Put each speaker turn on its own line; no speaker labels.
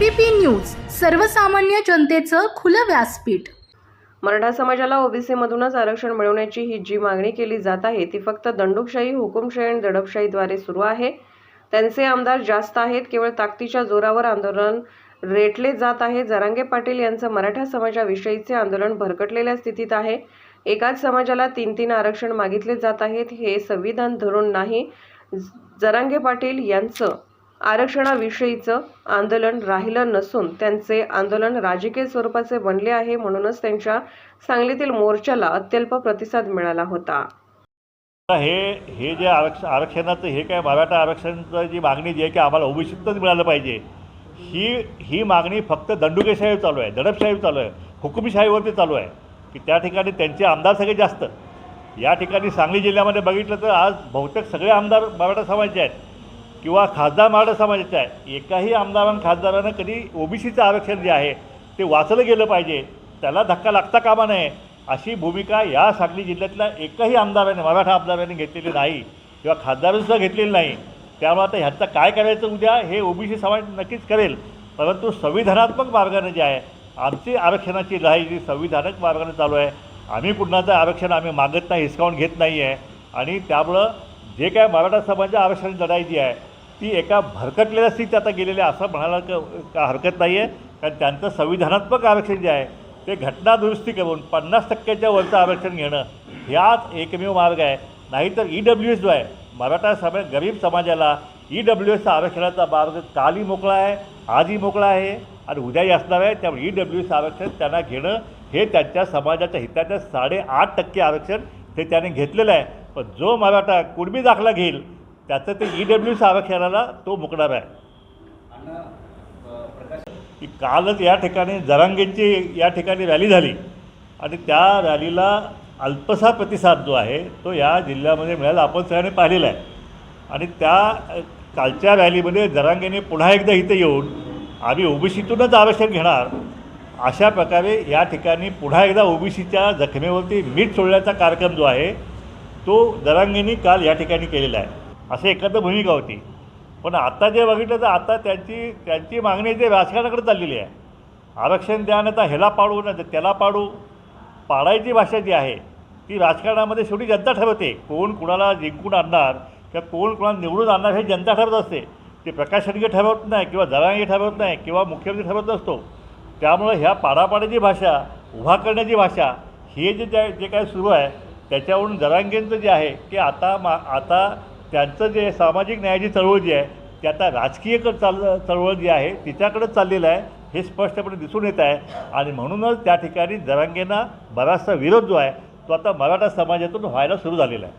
ABP news सर्वसामान्य जनतेचं खुलं व्यासपीठ.
मराठा समाजाला ओबीसीमधूनच आरक्षण मिळवण्याची ही जी मागणी केली जात आहे ती फक्त दंडुकशाही हुकुमशाही आणि दडपशाहीद्वारे सुरू आहे. त्यांचे आमदार जास्त आहेत केवळ ताकदीच्या जोरावर आंदोलन रेटले जात आहे. जरांगे पाटील यांचं मराठा समाजाविषयीचे आंदोलन भरकटलेल्या स्थितीत आहे. एकाच समाजाला तीन तीन आरक्षण मागितले जात आहेत हे संविधान धरून नाही. जरांगे पाटील यांचं आरक्षणाविषयीचं आंदोलन राहिलं नसून त्यांचे आंदोलन राजकीय स्वरूपाचे बनले आहे म्हणूनच त्यांच्या सांगलीतील मोर्चाला अत्यल्प प्रतिसाद मिळाला होता.
हे हे जे आरक्ष आरक्षणाचं हे काय मराठा आरक्षणाचं जी मागणी जी आहे की आम्हाला ओबीसीतच मिळालं पाहिजे ही ही मागणी फक्त दंडुकेशाही चालू आहे दडपशाही चालू आहे हुकुमशाहीवरती चालू आहे की त्या ठिकाणी त्यांचे आमदार सगळे जास्त. या ठिकाणी सांगली जिल्ह्यामध्ये बघितलं तर आज बहुतेक सगळे आमदार मराठा समाजाचे आहेत. किंवा खासदार मराठा समाजाचे आहे. एकाही आमदारानं खासदारानं कधी ओबीसीचं आरक्षण जे आहे ते वाचलं गेलं पाहिजे. त्याला धक्का लागता कामा नये. अशी भूमिका या सांगली जिल्ह्यातल्या एकही आमदाराने मराठा आमदारांनी घेतलेली नाही किंवा खासदारांसुद्धा घेतलेली नाही. त्यामुळे आता ह्याचं काय करायचं उद्या हे ओबीसी समाज नक्कीच करेल. परंतु संविधानात्मक मार्गाने जे आहे आमची आरक्षणाची लढाई जी संविधानिक मार्गाने चालू आहे. आम्ही कुणाचं आरक्षण आम्ही मागत नाही हिसकावून घेत नाही आहे आणि त्यामुळं जे काय मराठा समाजाच्या आरक्षण लढाई जी आहे ती एका भरकटलेल्या स्थितीत आता गेलेली आहे असं म्हणायला क- का हरकत नाही आहे कारण त्यांचं संविधानात्मक आरक्षण जे आहे ते घटना दुरुस्ती करून पन्नास टक्क्याच्या वरचं आरक्षण घेणं ह्याच एकमेव मार्ग आहे. नाहीतर ई डब्ल्यू एस जो आहे मराठा समाज गरीब समाजाला ई डब्ल्यू एसचा आरक्षणाचा मार्ग कालही मोकळा आहे आजही मोकळा आहे आणि उद्याही असणार आहे. त्यामुळे ई डब्ल्यू एस आरक्षण त्यांना घेणं हे त्यांच्या समाजाच्या हिताच्या साडेआठ टक्के आरक्षण ते त्याने घेतलेलं आहे. पण जो मराठा कुणबी दाखला घेईल त्याचं ते ई डब्ल्यू आरक्षणाला तो मुकणार आहे. की कालच या ठिकाणी जरांगेंची या ठिकाणी रॅली झाली. आणि त्या रॅलीला अल्पसा प्रतिसाद जो आहे तो या जिल्ह्यामध्ये मिळाला. आपण सगळ्यांनी पाहिलेला आहे. आणि त्या कालच्या रॅलीमध्ये जरांगेने पुन्हा एकदा इथं येऊन आम्ही ओबीसीतूनच आरक्षण घेणार. अशा प्रकारे या ठिकाणी पुन्हा एकदा ओबीसीच्या जखमेवरती मीठ सोडण्याचा कार्यक्रम जो आहे तो जरांगेंनी काल या ठिकाणी केलेला आहे. असं एखादं भूमिका होती. पण आता जे बघितलं तर आता त्यांची त्यांची मागणी ते राजकारणाकडे चाललेली आहे. आरक्षण द्या ना तर ह्याला पाडू ना तर त्याला पाडू. पाडायची भाषा जी आहे ती राजकारणामध्ये शेवटी जनता ठरवते. कोण कुणाला जिंकून आणणार किंवा कोण कुणाला निवडून आणणार हे जनता ठरवत असते. ते प्रकाश शेडगे ठरवत नाही किंवा जरांगे ठरवत नाही किंवा मुख्यमंत्री ठरवत असतो त्यामुळं ह्या पाडापाड्याची भाषा उभा करण्याची भाषा हे जे जे जे काय सुरू आहे त्याच्यावरून जरांगेंचं जे आहे की आता मा आता त्यांचं जे सामाजिक न्यायाची चळवळ जी आहे ती आता राजकीय चाल चळवळ जी आहे तिच्याकडंच चाललेलं आहे हे स्पष्टपणे दिसून येत आहे. आणि म्हणूनच त्या ठिकाणी जरांगेंना बराचसा विरोध जो आहे तो आता मराठा समाजातून व्हायला सुरू झालेला आहे.